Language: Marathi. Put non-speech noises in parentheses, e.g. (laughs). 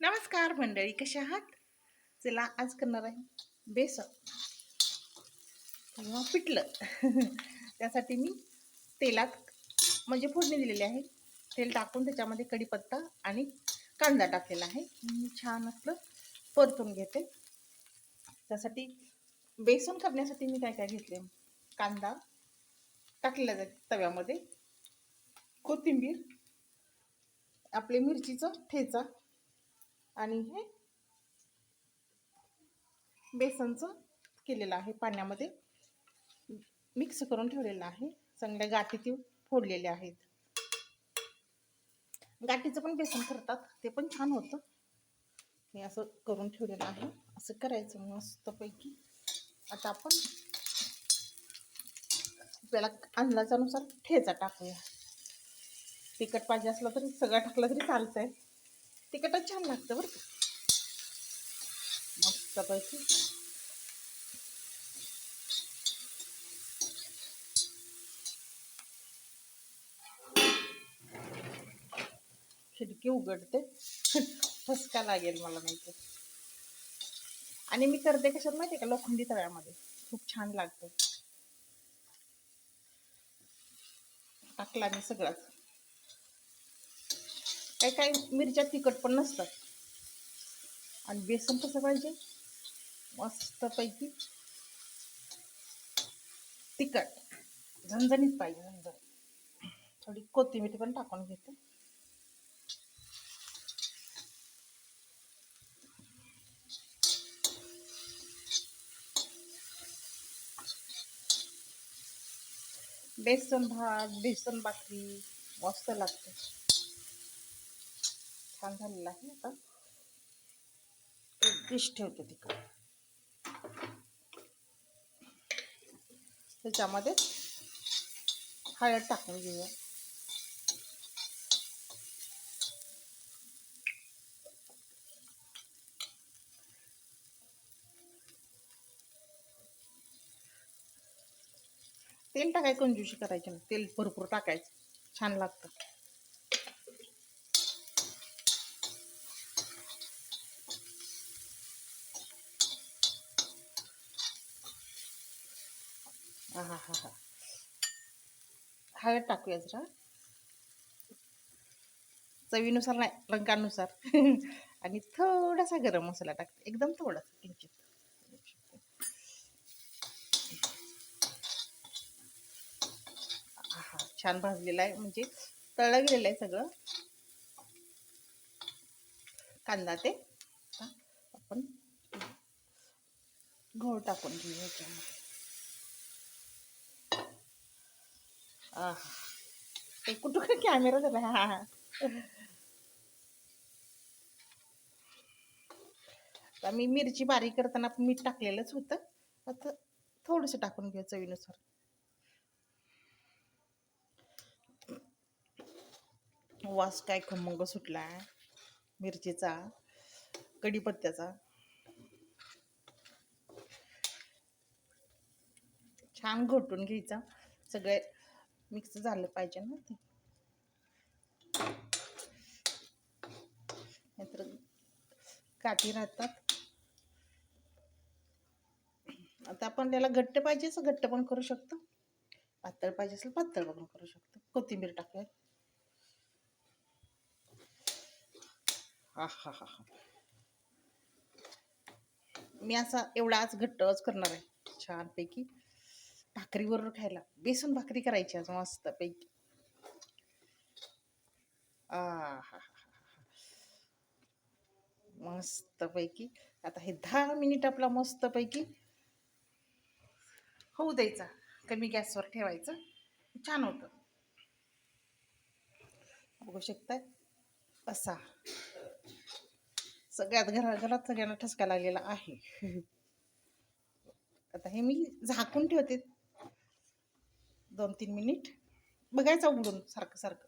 नमस्कार मंडळी कशा आहात? चला आज करणार आहे बेसन. किंवा पिठलं (laughs) त्यासाठी मी तेलात म्हणजे फोडणी दिलेली आहे. तेल टाकून त्याच्यामध्ये कढीपत्ता आणि कांदा टाकलेला आहे. मी छान असलं परतून घेते. त्यासाठी बेसन करण्यासाठी मी काय काय घेतले? कांदा टाकलेला जाते तव्यामध्ये. कोथिंबीर आपले मिरचीचं ठेचा आणि हे बेसनचं केलेलं आहे पाण्यामध्ये. मिक्स करून ठेवलेलं आहे. चांगल्या गाठी ती फोडलेल्या आहेत. गाठीचं पण बेसन करतात. ते पण छान होतं. हे असं करून ठेवलेलं आहे. असं करायचं मस्तपैकी. आता आपण आपल्याला अंदाजानुसार ठेचा टाकूया. तिखट पाहिजे असलं तरी सगळं टाकलं तरी चालतंय. तिखटच छान लागतं बरं का. मस्तपैकी. खिडकी उघडते. फसका लागेल मला माहिती आणि मी करते कशात माहिती का? लोखंडी तव्यामध्ये. खूप छान लागतं. टाकला मी सगळंच. काही काही मिरच्या तिखट पण नसतात. आणि बेसन कसं पाहिजे? मस्तपैकी तिखट. झणझणीत पाहिजे झणझणीत थोडी कोथिंबीर पण टाकून घेते. बेसन भात बेसन भाकरी मस्त लागते. छान झालेलं आहे आता एक डिश ठेवते तिकडे त्याच्यामध्ये हळद टाकून घेऊया तेल टाकाय कंजूशी करायची नाही तेल भरपूर टाकायचं छान लागतं हां हां हां हां. हळद टाकूया जरा. चवीनुसार नाही रंगानुसार. (laughs) आणि थोडासा गरम मसाला टाकते. एकदम थोडासा किंचित. हा छान भाजलेला आहे. म्हणजे तळगलेलं गेलेलं आहे सगळं. कांदा ते. आपण घोळ टाकून घेऊ ह्याच्यामध्ये आहा ते कुठं काय कॅमेरा झाला हा हा आता मी मिरची बारीक करताना मीठ टाकलेलंच होतं. आता थोडंसं टाकून घेऊ चवीनुसार. वास काय खमंग सुटला मिरचीचा कढीपत्त्याचा. छान घोटून घ्यायचा. सगळे मिक्स झालं पाहिजे ना ते. नाहीतर काठी राहतात. आता आपण त्याला घट्ट पाहिजे असं घट्ट पण करू शकतो. पातळ पाहिजे असेल पातळ पण करू शकतो. कोथिंबीर टाकूया. हा हा हा हा. मी असा एवढा आज घट्टच करणार आहे. छानपैकी. भाकरीबरोबर खायला. बेसन भाकरी करायची आज मस्त पैकी आ हा मस्त पैकी आता हे दहा मिनिट आपला मस्त पैकी होऊ द्यायचा. कमी गॅसवर ठेवायचं. छान होतं. बघू शकताय. असा. सगळ्यात घरा घरात सगळ्यांना ठसका लागलेला आहे. आता हे मी झाकून ठेवते. दोन तीन मिनिट बघायचं उघडून सारखं सारखं